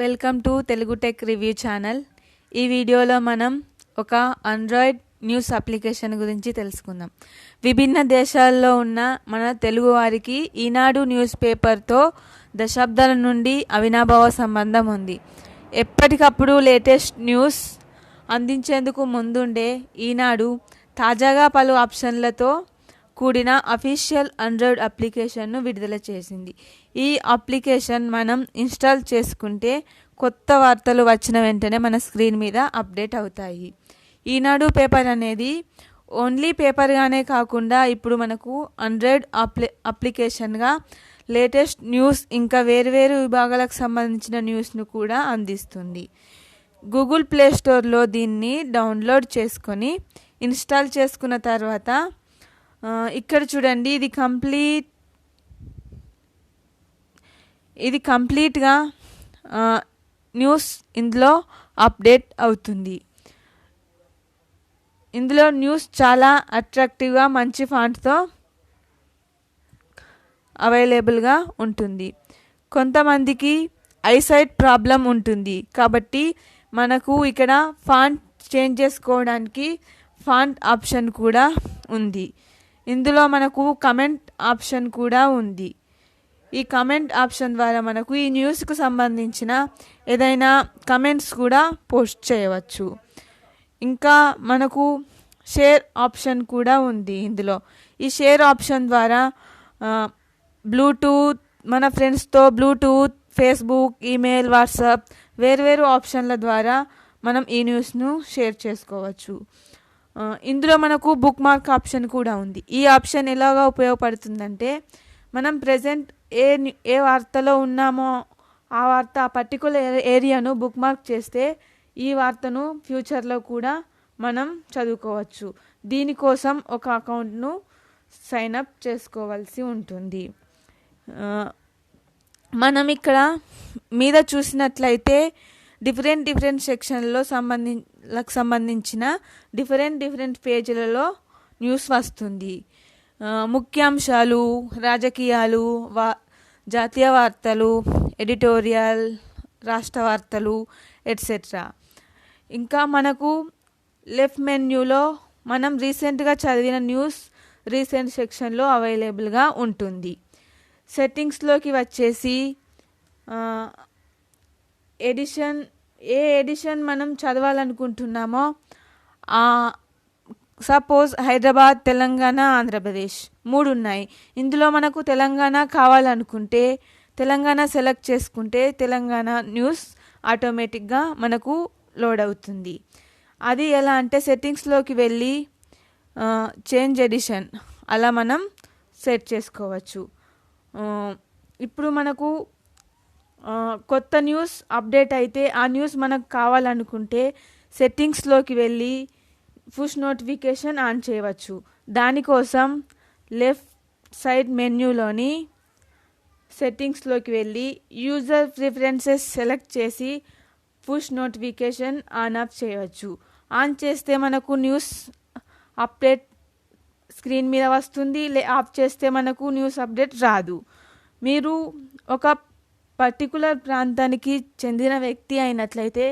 Welcome to Telugu tech review channel. ఈ వీడియోలో మనం ఒక ఆండ్రాయిడ్ న్యూస్ అప్లికేషన్ గురించి తెలుసుకుందాం. విభిన్న దేశాల్లో ఉన్న మన తెలుగు వారికి ఈనాడు న్యూస్ పేపర్తో దశాబ్దాల నుండి అవినాభావ సంబంధం ఉంది. ఎప్పటికప్పుడు లేటెస్ట్ న్యూస్ అందించేందుకు ముందుండే ఈనాడు తాజాగా పలు ఆప్షన్లతో కూడిన అఫీషియల్ ఆండ్రాయిడ్ అప్లికేషన్ను విడుదల చేసింది. ఈ అప్లికేషన్ మనం ఇన్స్టాల్ చేసుకుంటే కొత్త వార్తలు వచ్చిన వెంటనే మన స్క్రీన్ మీద అప్డేట్ అవుతాయి. ఈనాడు పేపర్ అనేది ఓన్లీ పేపర్గానే కాకుండా ఇప్పుడు మనకు ఆండ్రాయిడ్ అప్లి అప్లికేషన్గా లేటెస్ట్ న్యూస్ ఇంకా వేరువేరు విభాగాలకు సంబంధించిన న్యూస్ను కూడా అందిస్తుంది. గూగుల్ ప్లే స్టోర్లో దీన్ని డౌన్లోడ్ చేసుకొని ఇన్స్టాల్ చేసుకున్న తర్వాత ఇక్కడ చూడండి ఇది కంప్లీట్ ఇది కంప్లీట్గా న్యూస్ ఇందులో అప్డేట్ అవుతుంది. ఇందులో న్యూస్ చాలా అట్రాక్టివ్గా మంచి ఫాంట్తో అవైలబుల్గా ఉంటుంది. కొంతమందికి ఐసైట్ ప్రాబ్లం ఉంటుంది. కాబట్టి మనకు ఇక్కడ ఫాంట్ చేంజ్ చేసుకోవడానికి ఫాంట్ ఆప్షన్ కూడా ఉంది. ఇందులో మనకు కమెంట్ ఆప్షన్ కూడా ఉంది. ఈ కమెంట్ ఆప్షన్ ద్వారా మనకు ఈ న్యూస్కు సంబంధించిన ఏదైనా కమెంట్స్ కూడా పోస్ట్ చేయవచ్చు. ఇంకా మనకు షేర్ ఆప్షన్ కూడా ఉంది ఇందులో. ఈ షేర్ ఆప్షన్ ద్వారా బ్లూటూత్ మన ఫ్రెండ్స్తో బ్లూటూత్ ఫేస్బుక్ ఈమెయిల్ వాట్సాప్ వేర్వేరు ఆప్షన్ల ద్వారా మనం ఈ న్యూస్ను షేర్ చేసుకోవచ్చు. ఇందులో మనకు బుక్ మార్క్ ఆప్షన్ కూడా ఉంది. ఈ ఆప్షన్ ఎలాగా ఉపయోగపడుతుందంటే మనం ప్రజెంట్ ఏ ఏ వార్తలో ఉన్నామో ఆ వార్త ఆ పర్టికులర్ ఏరియాను బుక్ మార్క్ చేస్తే ఈ వార్తను ఫ్యూచర్లో కూడా మనం చదువుకోవచ్చు. దీనికోసం ఒక అకౌంట్ను సైన్ అప్ చేసుకోవాల్సి ఉంటుంది. మనం ఇక్కడ మీద చూసినట్లయితే డిఫరెంట్ డిఫరెంట్ సెక్షన్లో సంబంధించి లకు సంబంధించిన డిఫరెంట్ డిఫరెంట్ పేజీలలో న్యూస్ వస్తుంది. ముఖ్యాంశాలు రాజకీయాలు వా జాతీయ వార్తలు ఎడిటోరియల్ రాష్ట్ర వార్తలు ఎట్సెట్రా ఇంకా మనకు లెఫ్ట్ మెన్యూలో మనం రీసెంట్గా చదివిన న్యూస్ రీసెంట్ సెక్షన్లో అవైలబుల్గా ఉంటుంది. సెట్టింగ్స్లోకి వచ్చేసి ఎడిషన్ ఏ ఎడిషన్ మనం చదవాలనుకుంటున్నామో సపోజ్ హైదరాబాద్ తెలంగాణ ఆంధ్రప్రదేశ్ మూడు ఉన్నాయి. ఇందులో మనకు తెలంగాణ కావాలనుకుంటే తెలంగాణ సెలెక్ట్ చేసుకుంటే తెలంగాణ న్యూస్ ఆటోమేటిక్గా మనకు లోడ్ అవుతుంది అది ఎలా అంటే సెట్టింగ్స్లోకి వెళ్ళి చేంజ్ ఎడిషన్ అలా మనం సెట్ చేసుకోవచ్చు. ఇప్పుడు మనకు కొత్త న్యూస్ అప్డేట్ అయితే ఆ న్యూస్ మనకు కావాలనుకుంటే సెట్టింగ్స్లోకి వెళ్ళి పుష్ నోటిఫికేషన్ ఆన్ చేయవచ్చు. దానికోసం లెఫ్ట్ సైడ్ మెన్యూలోని సెట్టింగ్స్లోకి వెళ్ళి యూజర్ ప్రిఫరెన్సెస్ సెలెక్ట్ చేసి పుష్ నోటిఫికేషన్ ఆన్ ఆఫ్ చేయవచ్చు. ఆన్ చేస్తే మనకు న్యూస్ అప్డేట్ స్క్రీన్ మీద వస్తుంది లే ఆఫ్ చేస్తే మనకు న్యూస్ అప్డేట్ రాదు. మీరు ఒక పర్టికులర్ ప్రాంతానికి చెందిన వ్యక్తి అయినట్లయితే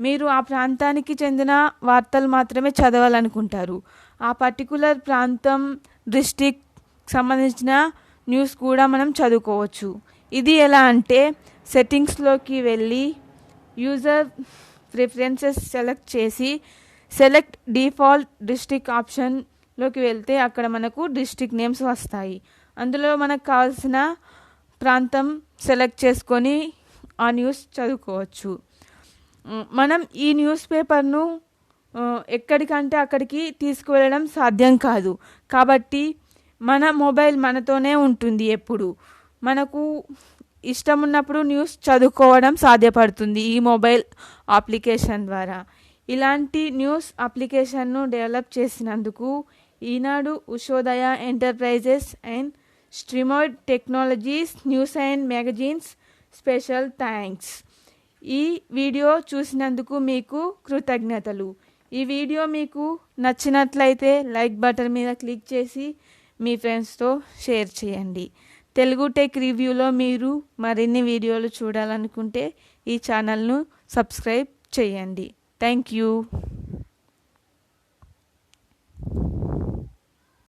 మీరు ఆ ప్రాంతానికి చెందిన వార్తలు మాత్రమే చదవాలనుకుంటారు. ఆ పర్టికులర్ ప్రాంతం డిస్టిక్ సంబంధించిన న్యూస్ కూడా మనం చదువుకోవచ్చు. ఇది ఎలా అంటే సెట్టింగ్స్లోకి వెళ్ళి యూజర్ ప్రిఫరెన్సెస్ సెలెక్ట్ చేసి సెలెక్ట్ డిఫాల్ట్ డిస్టిక్ ఆప్షన్లోకి వెళ్తే అక్కడ మనకు డిస్టిక్ నేమ్స్ వస్తాయి. అందులో మనకు కావాల్సిన ప్రాంతం సెలెక్ట్ చేసుకొని ఆ న్యూస్ చదువుకోవచ్చు. మనం ఈ న్యూస్ పేపర్ను ఎక్కడికంటే అక్కడికి తీసుకువెళ్ళడం సాధ్యం కాదు. కాబట్టి మన మొబైల్ మనతోనే ఉంటుంది ఎప్పుడు. మనకు ఇష్టం ఉన్నప్పుడు న్యూస్ చదువుకోవడం సాధ్యపడుతుంది ఈ మొబైల్ అప్లికేషన్ ద్వారా. ఇలాంటి న్యూస్ అప్లికేషన్ను డెవలప్ చేసినందుకు Eenadu Ushodaya enterprises and స్ట్రిమోడ్ technologies news and magazines special thanks ఈ వీడియో చూసినందుకు మీకు కృతజ్ఞతలు. ఈ వీడియో మీకు నచ్చినట్లయితే లైక్ బటన్ మీద క్లిక్ చేసి మీ ఫ్రెండ్స్తో షేర్ చేయండి. తెలుగు టెక్ రివ్యూలో మీరు మరిన్ని వీడియోలు చూడాలనుకుంటే ఈ ఛానల్ను సబ్స్క్రైబ్ చేయండి. Thank you.